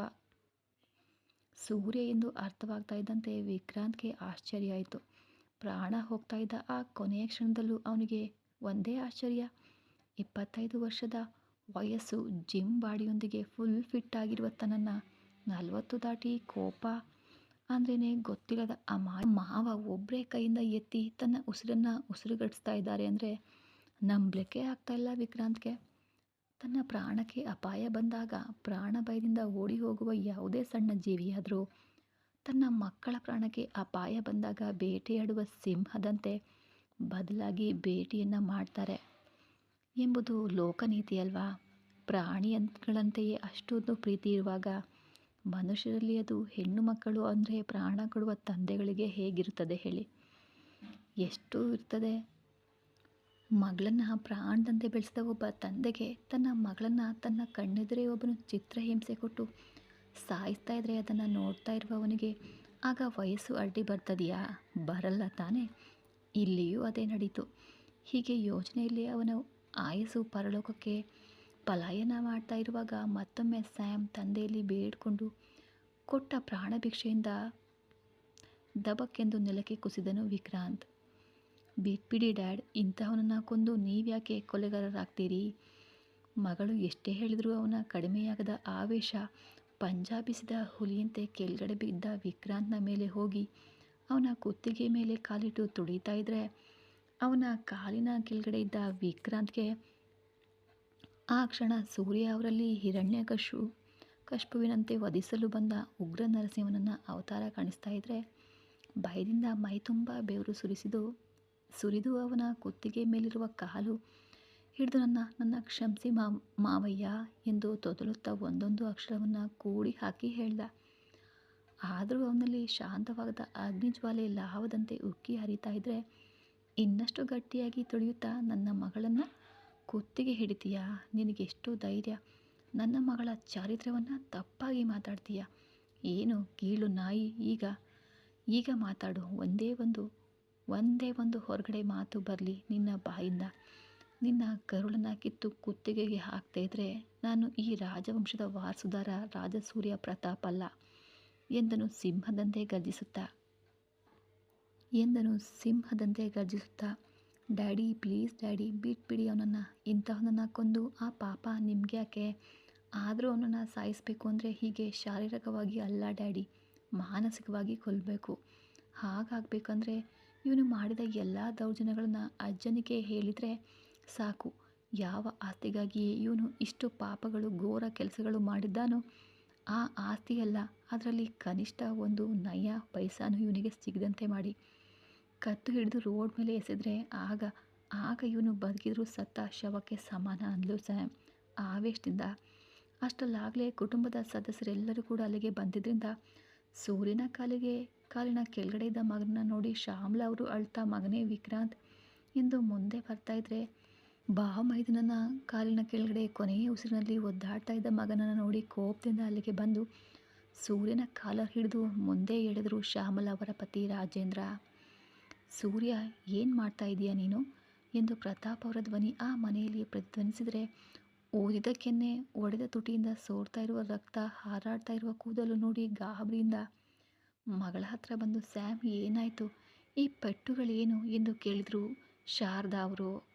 ಸೂರ್ಯ ಎಂದು ಅರ್ಥವಾಗ್ತಾ ಇದ್ದಂತೆ ವಿಕ್ರಾಂತ್ಗೆ ಆಶ್ಚರ್ಯ ಆಯಿತು. ಪ್ರಾಣ ಹೋಗ್ತಾ ಇದ್ದ ಆ ಕೊನೆಯ ಕ್ಷಣದಲ್ಲೂ ಅವನಿಗೆ ಒಂದೇ ಆಶ್ಚರ್ಯ. ಇಪ್ಪತ್ತೈದು ವರ್ಷದ ವಯಸ್ಸು ಜಿಮ್ ಬಾಡಿಯೊಂದಿಗೆ ಫುಲ್ ಫಿಟ್ ಆಗಿರುವ ತನ್ನನ್ನು ನಲವತ್ತು ದಾಟಿ ಕೋಪ ಅಂದ್ರೇ ಗೊತ್ತಿಲ್ಲದ ಆ ಮಾವ ಒಬ್ಬರೇ ಕೈಯಿಂದ ಎತ್ತಿ ತನ್ನ ಉಸಿರನ್ನು ಉಸಿರುಗಟ್ಟಿಸ್ತಾ ಇದ್ದಾರೆ ಅಂದರೆ ನಂಬಲಿಕ್ಕೆ ಇಲ್ಲ ವಿಕ್ರಾಂತ್ಗೆ. ತನ್ನ ಪ್ರಾಣಕ್ಕೆ ಅಪಾಯ ಬಂದಾಗ ಪ್ರಾಣ ಭಯದಿಂದ ಓಡಿ ಹೋಗುವ ಯಾವುದೇ ಸಣ್ಣ ಜೀವಿಯಾದರೂ ತನ್ನ ಮಕ್ಕಳ ಪ್ರಾಣಕ್ಕೆ ಅಪಾಯ ಬಂದಾಗ ಬೇಟೆಯಾಡುವ ಸಿಂಹದಂತೆ ಬದಲಾಗಿ ಮಾಡ್ತಾರೆ. ಎಂಬುದು ಲೋಕನೀತಿ ಅಲ್ವಾ? ಪ್ರಾಣಿಗಳಂತೆಯೇ ಅಷ್ಟೊಂದು ಪ್ರೀತಿ ಇರುವಾಗ ಮನುಷ್ಯರಲ್ಲಿ ಅದು ಹೆಣ್ಣು ಮಕ್ಕಳು ಅಂದರೆ ಪ್ರಾಣ ಕೊಡುವ ತಂದೆಗಳಿಗೆ ಹೇಗಿರುತ್ತದೆ ಹೇಳಿ? ಎಷ್ಟು ಇರ್ತದೆ. ಮಗಳನ್ನು ಪ್ರಾಣದಂತೆ ಬೆಳೆಸಿದ ಒಬ್ಬ ತಂದೆಗೆ ತನ್ನ ಮಗಳನ್ನು ತನ್ನ ಕಣ್ಣೆದುರೇ ಒಬ್ಬನು ಚಿತ್ರಹಿಂಸೆ ಕೊಟ್ಟು ಸಾಯಿಸ್ತಾ ಇದ್ದರೆ ಅದನ್ನು ನೋಡ್ತಾ ಇರುವವನಿಗೆ, ಆಗ ವಯಸ್ಸು ಅಡ್ಡಿ ಬರ್ತದೆಯಾ? ಬರಲ್ಲ ತಾನೇ? ಇಲ್ಲಿಯೂ ಅದೇ ನಡೀತು. ಹೀಗೆ ಯೋಚನೆಯಲ್ಲಿ ಅವನ ಆಯಸ್ಸು ಪರಲೋಕಕ್ಕೆ ಪಲಾಯನ ಮಾಡ್ತಾ ಇರುವಾಗ ಮತ್ತೊಮ್ಮೆ ಸ್ಯಾಮ್ ತಂದೆಯಲ್ಲಿ ಬೇಡ್ಕೊಂಡು ಕೊಟ್ಟ ಪ್ರಾಣಭಿಕ್ಷೆಯಿಂದ ದಬಕ್ಕೆಂದು ನೆಲಕ್ಕೆ ಕುಸಿದನು ವಿಕ್ರಾಂತ್. ಬಿಟ್ಬಿಡಿ ಡ್ಯಾಡ್, ಇಂತಹವನನ್ನು ಕೊಂದು ನೀವ್ಯಾಕೆ ಕೊಲೆಗಾರರಾಗ್ತೀರಿ? ಮಗಳು ಎಷ್ಟೇ ಹೇಳಿದರೂ ಅವನ ಕಡಿಮೆಯಾಗದ ಆವೇಶ, ಪಂಜಾಬಿಸಿದ ಹುಲಿಯಂತೆ ಕೆಳಗಡೆ ಬಿದ್ದ ವಿಕ್ರಾಂತ್ನ ಮೇಲೆ ಹೋಗಿ ಅವನ ಕುತ್ತಿಗೆ ಮೇಲೆ ಕಾಲಿಟ್ಟು ತುಳಿತಾ ಇದ್ರೆ ಅವನ ಕಾಲಿನ ಕೆಳಗಡೆ ಇದ್ದ ವಿಕ್ರಾಂತ್ಗೆ, ಆ ಕ್ಷಣ ಸೂರ್ಯ ಅವರಲ್ಲಿ ಹಿರಣ್ಯ ಕಶು, ಕಶ್ಪುವಿನಂತೆ ವಧಿಸಲು ಬಂದ ಉಗ್ರ ನರಸಿಂಹನನ್ನು ಅವತಾರ ಕಾಣಿಸ್ತಾ ಇದ್ರೆ ಭಯದಿಂದ ಮೈ ತುಂಬ ಬೆವರು ಸುರಿಸಿದು ಸುರಿದು ಅವನ ಕುತ್ತಿಗೆ ಮೇಲಿರುವ ಕಾಲು ಹಿಡಿದು ನನ್ನ ನನ್ನ ಕ್ಷಮಿಸಿ ಮಾವಯ್ಯ ಎಂದು ತೊದಲುತ್ತಾ ಒಂದೊಂದು ಅಕ್ಷರವನ್ನು ಕೂಡಿ ಹಾಕಿ ಹೇಳ್ದ. ಆದರೂ ಅವನಲ್ಲಿ ಶಾಂತವಾದ ಅಗ್ನಿಜ್ವಾಲೆ ಲಾವದಂತೆ ಉಕ್ಕಿ ಹರಿತಾ ಇದ್ದರೆ ಇನ್ನಷ್ಟು ಗಟ್ಟಿಯಾಗಿ ತುಳಿಯುತ್ತಾ ನನ್ನ ಮಗಳನ್ನು? ಕುತ್ತಿಗೆ ಹಿಡಿತೀಯಾ? ನಿನಗೆಷ್ಟು ಧೈರ್ಯ. ನನ್ನ ಮಗಳ ಚಾರಿತ್ರ್ಯವನ್ನು ತಪ್ಪಾಗಿ ಮಾತಾಡ್ತೀಯ? ಏನು ಕೀಳು ನಾಯಿ ಈಗ? ಈಗ ಮಾತಾಡು, ಒಂದೇ ಒಂದು ಒಂದೇ ಒಂದು ಹೊರಗಡೆ ಮಾತು ಬರಲಿ ನಿನ್ನ ಬಾಯಿಂದ. ನಿನ್ನ ಕರುಳನ್ನು ಕಿತ್ತು ಕುತ್ತಿಗೆಗೆ ಹಾಕ್ತಾ ಇದ್ರೆ ನಾನು ಈ ರಾಜವಂಶದ ವಾರಸುದಾರ ರಾಜಸೂರ್ಯ ಪ್ರತಾಪ್ ಅಲ್ಲ ಎಂದನು ಸಿಂಹದಂತೆ ಗರ್ಜಿಸುತ್ತಾ. ಎಂದನು ಸಿಂಹದಂತೆ ಗರ್ಜಿಸುತ್ತಾ, ಡ್ಯಾಡಿ, ಪ್ಲೀಸ್ ಡ್ಯಾಡಿ ಬಿಟ್ಬಿಡಿ ಅವನನ್ನು. ಇಂತಹವನನ್ನು ಕೊಂದು ಆ ಪಾಪ ನಿಮ್ಗೆ ಯಾಕೆ? ಆದರೂ ಅವನನ್ನು ಸಾಯಿಸಬೇಕು ಅಂದರೆ ಹೀಗೆ ಶಾರೀರಿಕವಾಗಿ ಅಲ್ಲ ಡ್ಯಾಡಿ, ಮಾನಸಿಕವಾಗಿ ಕೊಲ್ಲಬೇಕು ಹಾಗಾಗಬೇಕಂದ್ರೆ ಇವನು ಮಾಡಿದ ಎಲ್ಲ ದೌರ್ಜನ್ಯಗಳನ್ನು ಅಜ್ಜನಿಗೆ ಹೇಳಿದರೆ ಸಾಕು. ಯಾವ ಆಸ್ತಿಗಾಗಿಯೇ ಇವನು ಇಷ್ಟು ಪಾಪಗಳು, ಘೋರ ಕೆಲಸಗಳು ಮಾಡಿದ್ದಾನೋ ಆ ಆಸ್ತಿಯಲ್ಲ, ಅದರಲ್ಲಿ ಕನಿಷ್ಠ ಒಂದು ನಯ ಪೈಸಾನು ಇವನಿಗೆ ಸಿಗದಂತೆ ಮಾಡಿ. ಕತ್ತು ಹಿಡಿದು ರೋಡ್ ಮೇಲೆ ಎಸೆದ್ರೆ ಆಗ ಆಗ ಇವನು ಬದುಕಿದ್ರು ಸತ್ತ ಶವಕ್ಕೆ ಸಮಾನ ಅಂದ್ಲು ಸ್ಯಾಮ್. ಆವೇಶದಿಂದ. ಅಷ್ಟಲ್ಲಾಗಲೇ ಕುಟುಂಬದ ಸದಸ್ಯರೆಲ್ಲರೂ ಕೂಡ ಅಲ್ಲಿಗೆ ಬಂದಿದ್ದರಿಂದ ಸೂರ್ಯನ ಕಾಲಿಗೆ ಕಾಲಿನ ಕೆಳಗಡೆ ಇದ್ದ ಮಗನ ನೋಡಿ ಶ್ಯಾಮ್ಲ ಅವರು ಅಳ್ತಾ, ಮಗನೇ ವಿಕ್ರಾಂತ್ ಎಂದು ಮುಂದೆ ಬರ್ತಾ ಇದ್ರೆ ಮೈದನನ ಕಾಲಿನ ಕೆಳಗಡೆ ಕೊನೆಯ ಉಸಿರಿನಲ್ಲಿ ಒದ್ದಾಡ್ತಾ ಇದ್ದ ಮಗನನ್ನು ನೋಡಿ ಕೋಪದಿಂದ ಅಲ್ಲಿಗೆ ಬಂದು ಸೂರ್ಯನ ಕಾಲ ಹಿಡಿದು ಮುಂದೆ ಎಳೆದರು ಶ್ಯಾಮಲ ಅವರ ಪತಿ ರಾಜೇಂದ್ರ. ಸೂರ್ಯ, ಏನು ಮಾಡ್ತಾ ಇದೀಯಾ ನೀನು? ಎಂದು ಪ್ರತಾಪ್ ಅವರ ಧ್ವನಿ ಆ ಮನೆಯಲ್ಲಿ ಪ್ರತಿಧ್ವನಿಸಿದರೆ ಓದಿದ ಕೆನ್ನೆ ಒಡೆದ ತುಟಿಯಿಂದ ಸೋರ್ತಾ ಇರುವ ರಕ್ತ ಹಾರಾಡ್ತಾ ಇರುವ ಕೂದಲು ನೋಡಿ ಗಾಬರಿಯಿಂದ ಮಗಳ ಹತ್ರ ಬಂದು ಸ್ಯಾಮ್ ಏನಾಯಿತು? ಈ ಪೆಟ್ಟುಗಳೇನು? ಎಂದು ಕೇಳಿದರು ಶಾರದಾ ಅವರು.